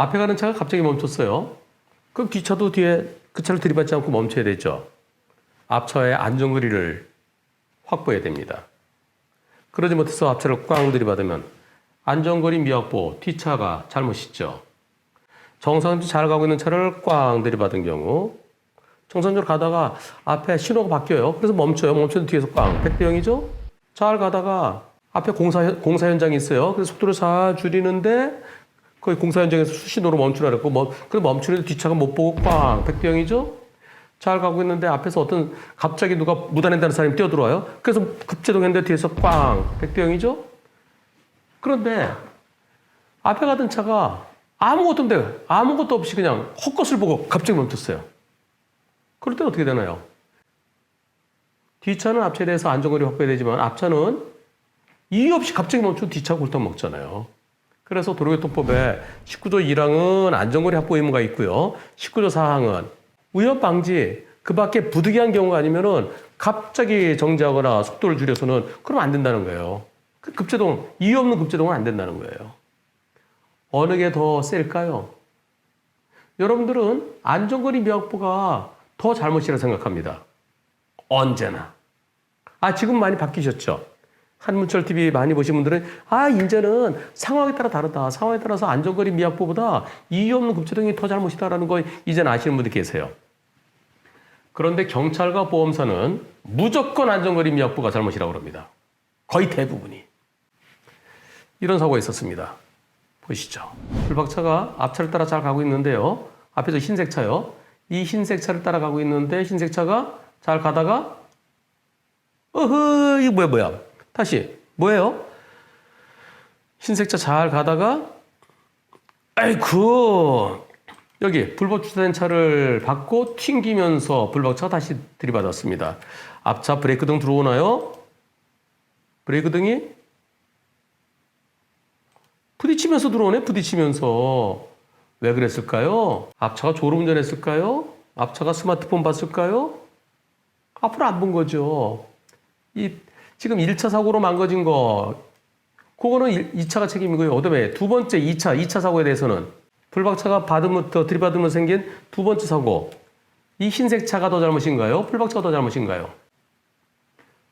앞에 가는 차가 갑자기 멈췄어요. 그럼 뒤차도 뒤에 그 차를 들이받지 않고 멈춰야 되죠. 앞차의 안전거리를 확보해야 됩니다. 그러지 못해서 앞차를 꽝 들이받으면 안전거리 미확보, 뒤차가 잘못이죠. 정상적으로 잘 가고 있는 차를 꽝 들이받은 경우 정상적으로 가다가 앞에 신호가 바뀌어요. 그래서 멈춰요. 멈춰도 뒤에서 꽝. 100대 0이죠? 잘 가다가 앞에 공사, 공사 현장이 있어요. 그래서 속도를 잘 줄이는데 거의 공사 현장에서 수신호로 멈추라 그랬고, 뭐, 그래서 멈추는데 뒷차가 못 보고 꽝. 100대 0이죠? 잘 가고 있는데 앞에서 어떤 갑자기 누가 무단횡단하는 사람이 뛰어들어와요. 그래서 급제동했는데 뒤에서 꽝. 100대 0이죠? 그런데 앞에 가던 차가 아무것도 없는데 아무것도 없이 그냥 헛것을 보고 갑자기 멈췄어요. 그럴 때는 어떻게 되나요? 뒷차는 앞차에 대해서 안전거리 확보해야 되지만 앞차는 이유 없이 갑자기 멈추면 뒷차가 골탕 먹잖아요. 그래서 도로교통법에 19조 1항은 안전거리 확보 의무가 있고요. 19조 4항은 위협 방지 그 밖에 부득이한 경우가 아니면은 갑자기 정지하거나 속도를 줄여서는 그러면 안 된다는 거예요. 그 급제동 이유 없는 급제동은 안 된다는 거예요. 어느 게 더 셀까요? 여러분들은 안전거리 미확보가 더 잘못이라 생각합니다. 언제나. 아, 지금 많이 바뀌셨죠? 한문철 TV 많이 보신 분들은 아, 이제는 상황에 따라 다르다. 상황에 따라서 안전거리 미확보보다 이유 없는 급제동이 더 잘못이다라는 거 이제는 아시는 분들 계세요. 그런데 경찰과 보험사는 무조건 안전거리 미확보가 잘못이라고 그럽니다. 거의 대부분이. 이런 사고가 있었습니다. 보시죠. 불박차가 앞차를 따라 잘 가고 있는데요. 앞에서 흰색 차요. 이 흰색 차를 따라가고 있는데 흰색 차가 잘 가다가 어허 이거 뭐야 뭐야 다시 뭐예요? 흰색 차 잘 가다가 아이쿠 여기 불법 주차된 차를 받고 튕기면서 불박차가 다시 들이받았습니다. 앞차 브레이크 등 들어오나요? 브레이크 등이 부딪히면서 들어오네 부딪히면서 왜 그랬을까요? 앞차가 졸음운전했을까요? 앞차가 스마트폰 봤을까요? 앞으로 안 본 거죠. 이 지금 1차 사고로 망가진 거 그거는 2차가 책임이고요. 그다음에 두 번째 2차 2차 사고에 대해서는 불박차가 받으면서 들이받으면서 생긴 두 번째 사고 이 흰색 차가 더 잘못인가요? 불박차가 더 잘못인가요?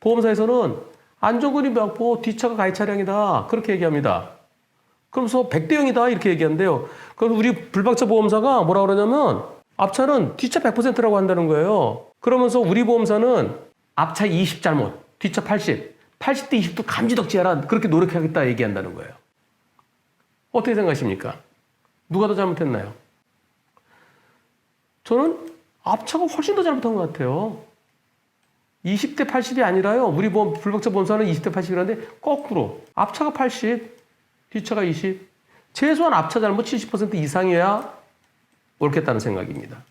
보험사에서는 안전거리 막고 뒷차가 가해 차량이다 그렇게 얘기합니다. 그러면서 100대 0이다 이렇게 얘기하는데요. 그럼 우리 불박차 보험사가 뭐라 그러냐면 앞차는 뒷차 100%라고 한다는 거예요. 그러면서 우리 보험사는 앞차 20 잘못, 뒷차 80, 80대 20도 감지덕지하라 그렇게 노력하겠다 얘기한다는 거예요. 어떻게 생각하십니까? 누가 더 잘못했나요? 저는 앞차가 훨씬 더 잘못한 것 같아요. 20대 80이 아니라요. 우리 보험, 불박차 보험사는 20대 80이라는데 거꾸로 앞차가 80, 뒷차가 20. 최소한 앞차 잘못 70% 이상이어야 옳겠다는 생각입니다.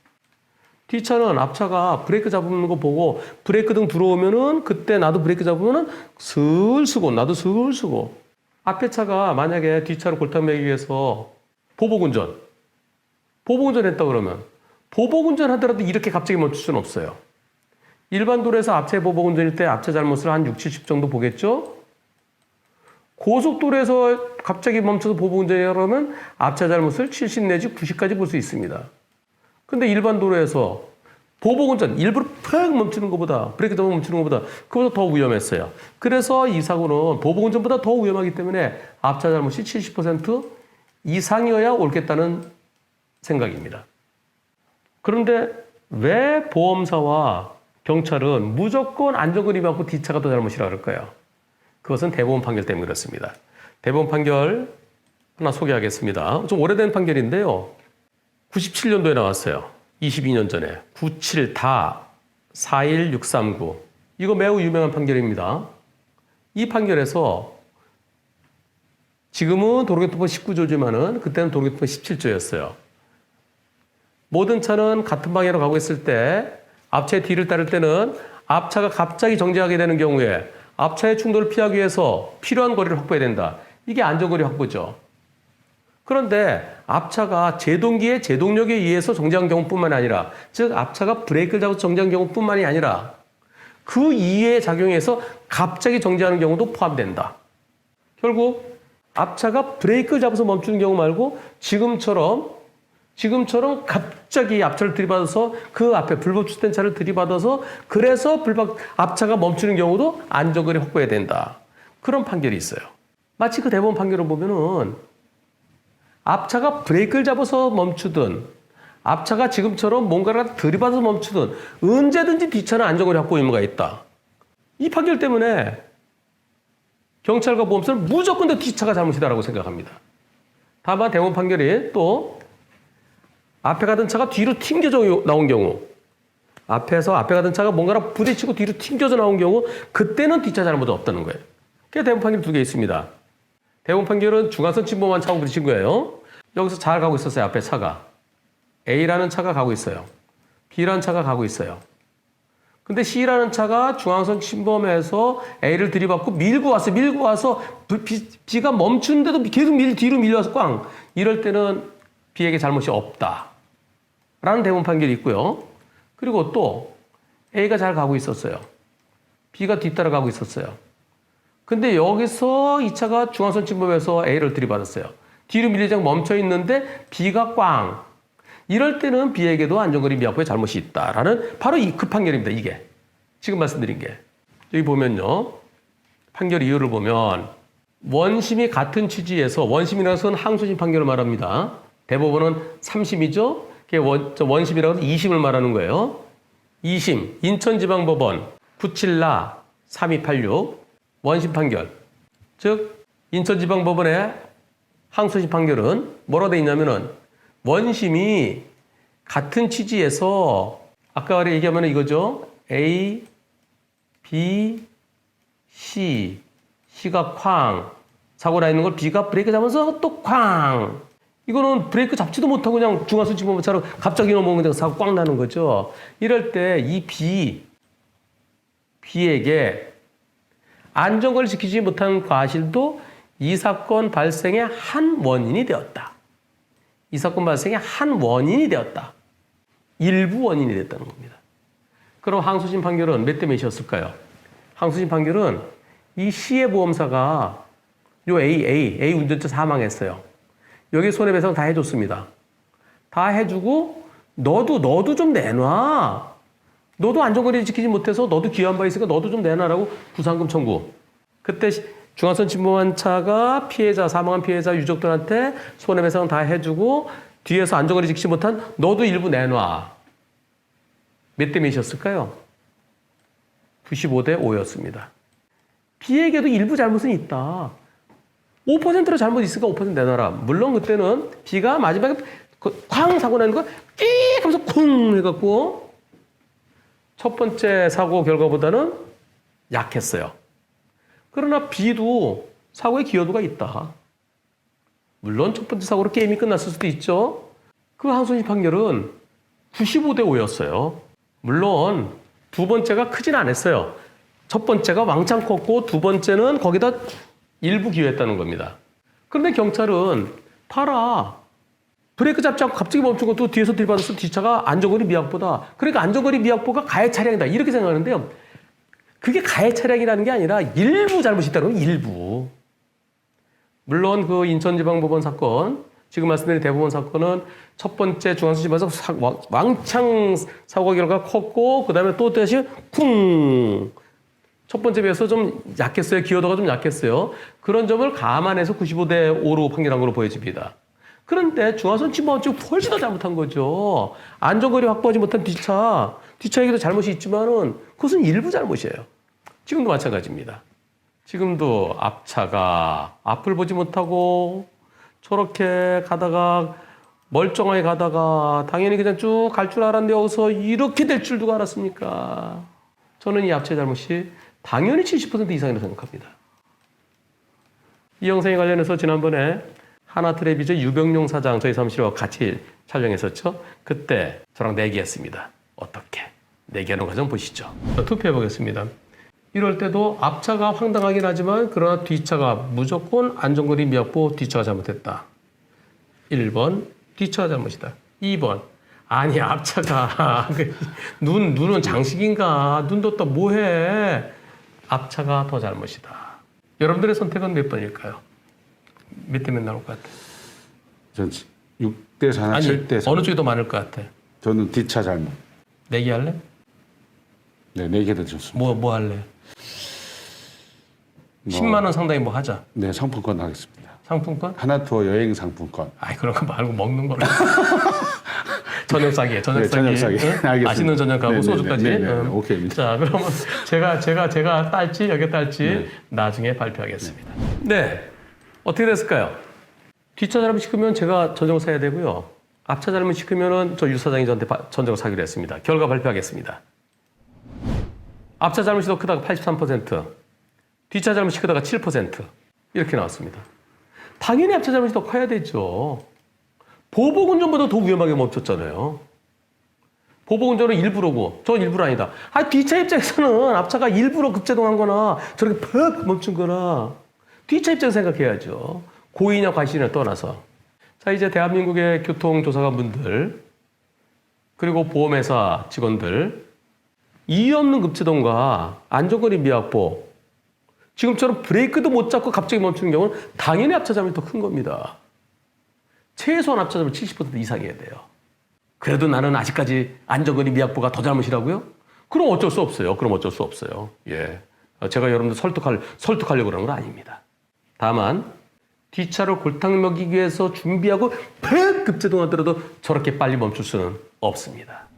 뒷차는 앞차가 브레이크 잡는 거 보고 브레이크 등 들어오면은 그때 나도 브레이크 잡으면은 슬 쓰고 나도 슬 쓰고 앞에 차가 만약에 뒷차를 골탕 매기 위해서 보복운전 보복운전 했다 그러면 보복운전 하더라도 이렇게 갑자기 멈출 수는 없어요. 일반 도로에서 앞차 보복운전일 때 앞차 잘못을 한 6, 70 정도 보겠죠? 고속도로에서 갑자기 멈춰서 보복운전이라 그러면 앞차 잘못을 70 내지 90까지 볼 수 있습니다. 근데 일반 도로에서 보복 운전 일부러 팍 멈추는 것보다 브레이크 잡아 멈추는 것보다 그보다 더 위험했어요. 그래서 이 사고는 보복 운전보다 더 위험하기 때문에 앞차 잘못이 70% 이상이어야 옳겠다는 생각입니다. 그런데 왜 보험사와 경찰은 무조건 안전거리 받고 뒷차가 더 잘못이라 그럴까요? 그것은 대법원 판결 때문에 그렇습니다. 대법원 판결 하나 소개하겠습니다. 좀 오래된 판결인데요. 97년도에 나왔어요. 22년 전에. 97 다 41639. 이거 매우 유명한 판결입니다. 이 판결에서 지금은 도로교통법 19조지만은 그때는 도로교통법 17조였어요. 모든 차는 같은 방향으로 가고 있을 때 앞차의 뒤를 따를 때는 앞차가 갑자기 정지하게 되는 경우에 앞차의 충돌을 피하기 위해서 필요한 거리를 확보해야 된다. 이게 안전거리 확보죠. 그런데 앞차가 제동기의 제동력에 의해서 정지한 경우뿐만 아니라 즉 앞차가 브레이크를 잡아서 정지한 경우뿐만이 아니라 그 이외의 작용에서 갑자기 정지하는 경우도 포함된다. 결국 앞차가 브레이크를 잡아서 멈추는 경우 말고 지금처럼 지금처럼 갑자기 앞차를 들이받아서 그 앞에 불법 주된 차를 들이받아서 그래서 불법 앞차가 멈추는 경우도 안전거리 확보해야 된다. 그런 판결이 있어요. 마치 그 대법원 판결을 보면은 앞차가 브레이크를 잡아서 멈추든 앞차가 지금처럼 뭔가를 들이받아서 멈추든 언제든지 뒷차는 안전거리 확보 의무가 있다. 이 판결 때문에 경찰과 보험사는 무조건 다 뒷차가 잘못이다라고 생각합니다. 다만 대법원 판결이 또 앞에 가던 차가 뒤로 튕겨져 나온 경우 앞에서 앞에 가던 차가 뭔가랑 부딪히고 뒤로 튕겨져 나온 경우 그때는 뒷차 잘못 없다는 거예요. 그게 대법원 판결 두 개 있습니다. 대법원 판결은 중앙선 침범한 차고 부딪힌 거예요. 여기서 잘 가고 있었어요. 앞에 차가. A라는 차가 가고 있어요. B라는 차가 가고 있어요. 근데 C라는 차가 중앙선 침범해서 A를 들이받고 밀고 왔어요. 밀고 와서 B, B가 멈추는데도 계속 밀, 뒤로 밀려서 꽝. 이럴 때는 B에게 잘못이 없다. 라는 대법원 판결이 있고요. 그리고 또 A가 잘 가고 있었어요. B가 뒤따라가고 있었어요. 근데 여기서 이 차가 중앙선 침범해서 A를 들이받았어요. 뒤로 밀리장 멈춰 있는데 B가 꽝. 이럴 때는 B에게도 안전거리 미확보에 잘못이 있다라는 바로 이그 판결입니다. 이게 지금 말씀드린 게 여기 보면요 판결 이유를 보면 원심이 같은 취지에서 원심이라는 것은 항소심 판결을 말합니다. 대법원은 3심이죠. 그게 원심이라고 해서 2심을 말하는 거예요. 2심 인천지방법원 974 3286 원심 판결 즉 인천지방법원의 항소심 판결은 뭐라 돼 있냐면은 원심이 같은 취지에서 아까 얘기하면 이거죠. A, B, C, C가 쾅 사고 나 있는 걸 B가 브레이크 잡으면서 또 쾅. 이거는 브레이크 잡지도 못하고 그냥 중앙선 침범차로 갑자기 넘어오는 사고 꽝 나는 거죠. 이럴 때 이 B, B에게 안전거리를 지키지 못한 과실도 이 사건 발생의 한 원인이 되었다. 이 사건 발생의 한 원인이 되었다. 일부 원인이 됐다는 겁니다. 그럼 항소심 판결은 몇 대 몇이었을까요? 항소심 판결은 이 C의 보험사가 요 A, A, A 운전자 사망했어요. 여기 손해배상 다 해줬습니다. 다 해주고 너도 너도 좀 내놔. 너도 안전거리 지키지 못해서 너도 기여한 바 있으니까 너도 좀 내놔라고 구상금 청구. 그때 중앙선 침범한 차가 피해자 사망한 피해자 유족들한테 손해배상 다 해주고 뒤에서 안전거리 지키지 못한 너도 일부 내놔. 몇 대 몇이었을까요? 95대 5였습니다. B에게도 일부 잘못은 있다. 5%로 잘못 있으니까 5% 내놔라. 물론 그때는 B가 마지막에 그쾅 사고 나는 거, 끼 하면서 쿵 해갖고 첫 번째 사고 결과보다는 약했어요. 그러나 B도 사고의 기여도가 있다. 물론 첫 번째 사고로 게임이 끝났을 수도 있죠. 그 항소심 판결은 95대 5였어요. 물론 두 번째가 크진 않았어요. 첫 번째가 왕창 컸고 두 번째는 거기다 일부 기여했다는 겁니다. 그런데 경찰은 봐라. 브레이크 잡지 않고 갑자기 멈춘 것도 뒤에서 들이받아서 뒷차가 안전거리 미확보다. 그러니까 안전거리 미확보가 가해 차량이다. 이렇게 생각하는데요. 그게 가해 차량이라는 게 아니라 일부 잘못이 있다는 건 일부. 물론 그 인천지방법원 사건, 지금 말씀드린 대법원 사건은 첫 번째 왕- 왕창 사고 결과가 컸고, 그 다음에 또 다시 쿵. 첫 번째 비해서 좀 약했어요. 기여도가 좀 약했어요. 그런 점을 감안해서 95대 5로 판결한 걸로 보여집니다. 그런데 중앙선 침범 쪽 훨씬 더 잘못한 거죠. 안전거리 확보하지 못한 뒷차, 뒷차에게도 잘못이 있지만은 그것은 일부 잘못이에요. 지금도 마찬가지입니다. 지금도 앞차가 앞을 보지 못하고 저렇게 가다가 멀쩡하게 가다가 당연히 그냥 쭉 갈 줄 알았는데 여기서 이렇게 될 줄 누가 알았습니까? 저는 이 앞차의 잘못이 당연히 70% 이상이라고 생각합니다. 이 영상에 관련해서 지난번에 하나트레비저 유병용 사장 저희 사무실과 같이 촬영했었죠. 그때 저랑 내기했습니다. 어떻게? 내기하는 과정 보시죠. 투표해 보겠습니다. 이럴 때도 앞차가 황당하긴 하지만 그러나 뒤차가 무조건 안전거리 미확보 뒤차가 잘못했다. 1번 뒤차가 잘못이다. 2번 아니 앞차가 눈 눈은 장식인가 눈 뒀다 뭐해 앞차가 더 잘못이다. 여러분들의 선택은 몇 번일까요? 몇 대 몇 나올 것 같아? 전 6대 4나 아니 7대 4. 어느 쪽이 더 많을 것 같아? 저는 뒷차 잘못. 내기 할래? 네, 네 개도 좋습니다. 뭐 뭐 할래? 뭐. 10만 원 상당히 뭐 하자. 네, 상품권 하겠습니다. 상품권? 하나 투어 여행 상품권. 아이 그런 거 말고 먹는 거로. 저녁 싸게, 저녁 네, 싸게. 저녁 싸게. 응? 알겠습니다. 맛있는 저녁하고 네, 네, 소주까지. 네, 네, 네, 응. 오케이입니다. 자, 그러면 제가 제가 제가 딸지 여기 딸지 네. 나중에 발표하겠습니다. 네. 어떻게 됐을까요? 뒷차 잘못 시키면 제가 전정 사야 되고요. 앞차 잘못 시키면은 저 유 사장이 저한테 바- 전정 사기로 했습니다. 결과 발표하겠습니다. 앞차 잘못이 더 크다가 83%, 뒷차 잘못이 크다가 7% 이렇게 나왔습니다. 당연히 앞차 잘못이 더 커야 되죠. 보복운전보다 더 위험하게 멈췄잖아요. 보복운전은 일부러고, 저건 일부러 아니다. 아, 뒷차 입장에서는 앞차가 일부러 급제동한 거나 저렇게 퍽 멈춘 거나 뒷차 입장 생각해야죠. 고의냐 과실이냐 떠나서. 자, 이제 대한민국의 교통조사관분들, 그리고 보험회사 직원들, 이유 없는 급제동과 안전거리 미확보, 지금처럼 브레이크도 못 잡고 갑자기 멈추는 경우는 당연히 앞차 잘못이 더 큰 겁니다. 최소한 앞차 잘못 70% 이상이어야 돼요. 그래도 나는 아직까지 안전거리 미확보가 더 잘못이라고요? 그럼 어쩔 수 없어요. 그럼 어쩔 수 없어요. 예. 어, 제가 여러분들 설득할, 설득하려고 그러는 건 아닙니다. 다만, 뒷차를 골탕 먹이기 위해서 준비하고 팍 급제동하더라도 저렇게 빨리 멈출 수는 없습니다.